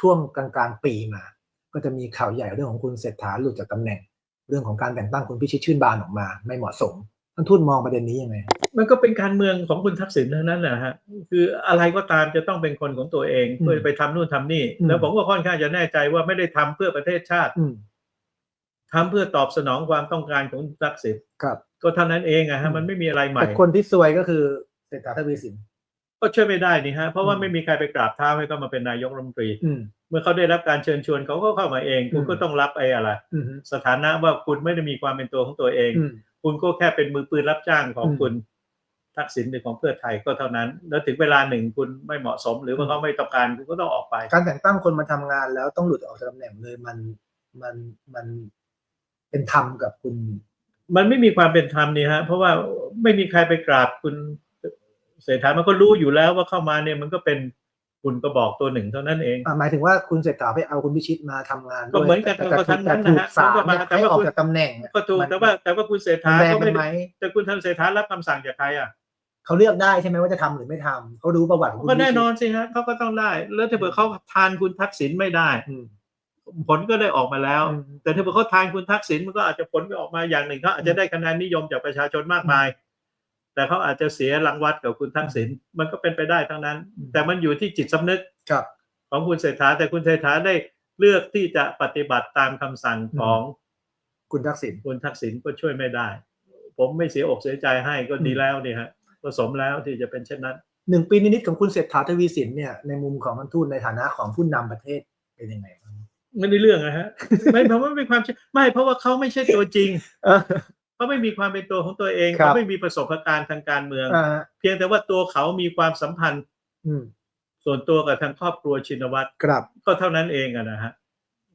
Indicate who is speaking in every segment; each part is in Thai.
Speaker 1: ช่วงกลางกลางๆปีมา ก็จะมีข่าวใหญ่เรื่องของคุณเศรษฐาหลุดจากตำแหน่ง เรื่องของการแต่งตั้งคุณพิชิตชื่นบานออกมา ไม่เหมาะสมท่านทูตมองประเด็นนี้ยังไง
Speaker 2: มันก็เป็นการเมืองของคุณทักษิณทั้งนั้นนะฮะคืออะไรก็ตามจะต้องเป็นคนของตัวเอง
Speaker 1: อืม
Speaker 2: เพื่อไปทำนู่นทำนี่
Speaker 1: อืม
Speaker 2: แล้วผมก็ค่อนข้างจะแน่ใจว่าไม่ได้ทำเพื่อประเทศชาติ
Speaker 1: อืม
Speaker 2: ทำเพื่อตอบสนองความต้องการของคุณทักษิณ
Speaker 1: ครับ
Speaker 2: ก็เท่านั้นเองอะ
Speaker 1: อื
Speaker 2: ฮะ
Speaker 1: ม
Speaker 2: มันไม่มีอะไรใหม่
Speaker 1: แต่คนที่ซวยก็คือเศรษฐาทวีสิน
Speaker 2: ก็ช่วยไม่ได้นี่ฮะเพราะว่า
Speaker 1: อืม
Speaker 2: ไม่มีใครไปกราบเท้าให้เขามาเป็นนายกรัฐมนตรี
Speaker 1: อืม
Speaker 2: เมื่อเขาได้รับการเชิญชวนเขาก็เข้ามาเอง คุณ
Speaker 1: อืม
Speaker 2: ก็ต้องรับไอ้อะไร
Speaker 1: อืม
Speaker 2: สถานะว่าคุณไม่ได้มีความเป็นตัวของตัวเอง
Speaker 1: อืม
Speaker 2: คุณก็แค่เป็นมือปืนรับจ้างของ
Speaker 1: อืม
Speaker 2: คุณทักษิณหรือของเพื่อไทยก็เท่านั้น แล้วถึงเวลาหนึ่งคุณไม่เหมาะสม หรือว่าเขาไม่ต้องการคุณก็ต้องออกไป
Speaker 1: การแต่งตั้งคนมาทำงานแล้วต้องหลุดออกจากตำแหน่งเลยมันมันมันเป็นธรรมกับคุณ
Speaker 2: มันไม่มีความเป็นธรรมนี่ฮะเพราะว่าไม่มีใครไปกราบคุณ เศรษฐามันก็รู้อยู่แล้วว่าเข้ามาเนี่ยมันก็เป็นคุณก็บอกตัวหนึ่งเท่านั้นเอง
Speaker 1: อ่าหมายถึงว่าคุณเศรษฐาไปเอาคุณพิชิตมาทำงาน
Speaker 2: ก็เหมือนกัน
Speaker 1: แต่
Speaker 2: ก็
Speaker 1: แต่
Speaker 2: ทั้งนั้น
Speaker 1: แต่ถู
Speaker 2: นะ
Speaker 1: ก
Speaker 2: ฮะ
Speaker 1: ศาล
Speaker 2: ก็มา
Speaker 1: เนี่ย
Speaker 2: แต่
Speaker 1: ให้
Speaker 2: ว่า
Speaker 1: ออก
Speaker 2: คุณ
Speaker 1: จากตำแหน่งอะ
Speaker 2: ก็ถูก
Speaker 1: มัน
Speaker 2: แต่ว่าแต่ว่าคุณเศรษ
Speaker 1: มัน
Speaker 2: ฐา
Speaker 1: แรง
Speaker 2: ก็
Speaker 1: กั
Speaker 2: ไม่
Speaker 1: นไหม
Speaker 2: ได้แต่คุณทำเศรษฐารับคำสั่งจากใครอะ
Speaker 1: เขาเลือกได้ใช่ไหมว่าจะทำหรือไม่ทำเขารู้ประวัติของคุณ
Speaker 2: ก็แน่
Speaker 1: พิชิต
Speaker 2: นอนสิฮะเขาก็ต้องได้ แล้วถ้าเผื่อเขาทานคุณทักษิณไม่ได้
Speaker 1: อืม
Speaker 2: ผลก็ได้ออกมาแล้ว
Speaker 1: อืม
Speaker 2: แต่ถ้าเผื่อเขาทานคุณทักษิณมันก็อาจจะผลไม่ออกมาอย่างหนึ่งเขาอาจจะได้คะแนนนิยมจากประชาชนมากมาย แต่เขาอาจจะเสียรางวัลกับคุณทักษิณมันก็เป็นไปได้ทั้งนั้น แต่มันอยู่ที่จิตสำนึก
Speaker 1: ครับ
Speaker 2: ของคุณเศรษฐาแต่คุณเศรษฐาได้เลือกที่จะปฏิบัติตามคำสั่งของ
Speaker 1: คุณทักษิณ
Speaker 2: คุณทักษิณก็ช่วยไม่ได้ ผมไม่เสียอกเสียใจให้ก็ดี
Speaker 1: อืม
Speaker 2: แล้วนี่ฮะก็สมแล้วที่จะเป็นเช่นนั้น
Speaker 1: หนึ่งปีนิดๆของคุณเศรษฐาทวีสินเนี่ยในมุมของท่านทูตในฐานะของผู้นำประเทศเป็นยังไงบ้าง
Speaker 2: ไม่ได้เรื่องนะฮะไม่เพราะว่าไม่มีความเชื่อไม่เพราะว่าเขาไม่ใช่ตัวจริง
Speaker 1: เออ
Speaker 2: เขาไม่มีความเป็นตัวของตัวเอง
Speaker 1: ครับ
Speaker 2: เขาไม่มีประสบการณ์ทางการเมือง
Speaker 1: อ่า
Speaker 2: เพียงแต่ว่าตัวเขามีความสัมพันธ์
Speaker 1: อืม
Speaker 2: ส่วนตัวกับทางครอบครัวชินวัตร
Speaker 1: ครับ
Speaker 2: ก็เท่านั้นเองอะนะฮะ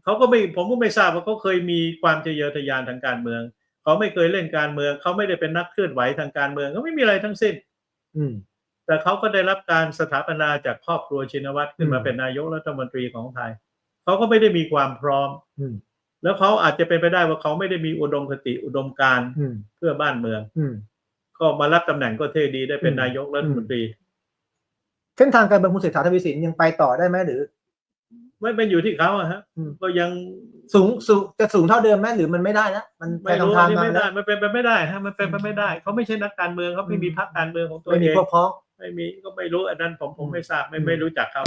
Speaker 2: เขาก็ไม่ผมก็ไม่ทราบว่าเขาเคยมีความทะเยอทะยานทางการเมืองเขาไม่เคยเล่นการเมืองเขาไม่ได้เป็นนักเคลื่อนไหวทางการเมืองเขาไม่มีอะไรทั้งสิ้น
Speaker 1: อืม
Speaker 2: แต่เขาก็ได้รับการสถาปนาจากครอบครัวชินวัตรขึ้นมา
Speaker 1: อืม
Speaker 2: เป็นนายกรัฐมนตรีของไทยเขาก็ไม่ได้มีความพร้อม
Speaker 1: อืม
Speaker 2: แล้วเขาอาจจะเป็นไปได้ว่าเขาไม่ได้มีอุดมคติอุดมการณ์
Speaker 1: อืม
Speaker 2: เพื่อบ้านเมือง
Speaker 1: อืม
Speaker 2: ก็มารับตำแหน่งก็เท่ดีได้เป็น
Speaker 1: อืม
Speaker 2: นายกรัฐมนตรี
Speaker 1: เส้นทางการเมืองคุณเศรษฐาทวีสินยังไปต่อได้ไหมหรือ
Speaker 2: ไม่เป็นอยู่ที่เขาอะฮะ
Speaker 1: อืม
Speaker 2: ก็ยัง
Speaker 1: สูงสูงจะสูงเท่าเดิมไหมหรือมันไม่ได้แล้วมันไป
Speaker 2: ไม่รู้
Speaker 1: ทำทา
Speaker 2: อั
Speaker 1: ง
Speaker 2: นนี้
Speaker 1: มา
Speaker 2: ไม่
Speaker 1: แล้
Speaker 2: ได้
Speaker 1: ว
Speaker 2: มันเป็นไปไม่ได้ฮะมันเป็นไปไม่ได้เขาไม่ใช่นักการเมืองเขาไม่มี
Speaker 1: อืม
Speaker 2: พรรคการเมืองของตัว
Speaker 1: ไม่
Speaker 2: เอ
Speaker 1: มี
Speaker 2: ง
Speaker 1: พวกพ้อง
Speaker 2: ไม่มีก็ไม่รู้อันนั้นผมผม
Speaker 1: อืม
Speaker 2: ไม่ทราบไม่
Speaker 1: อืม
Speaker 2: ไม่รู้จักเขา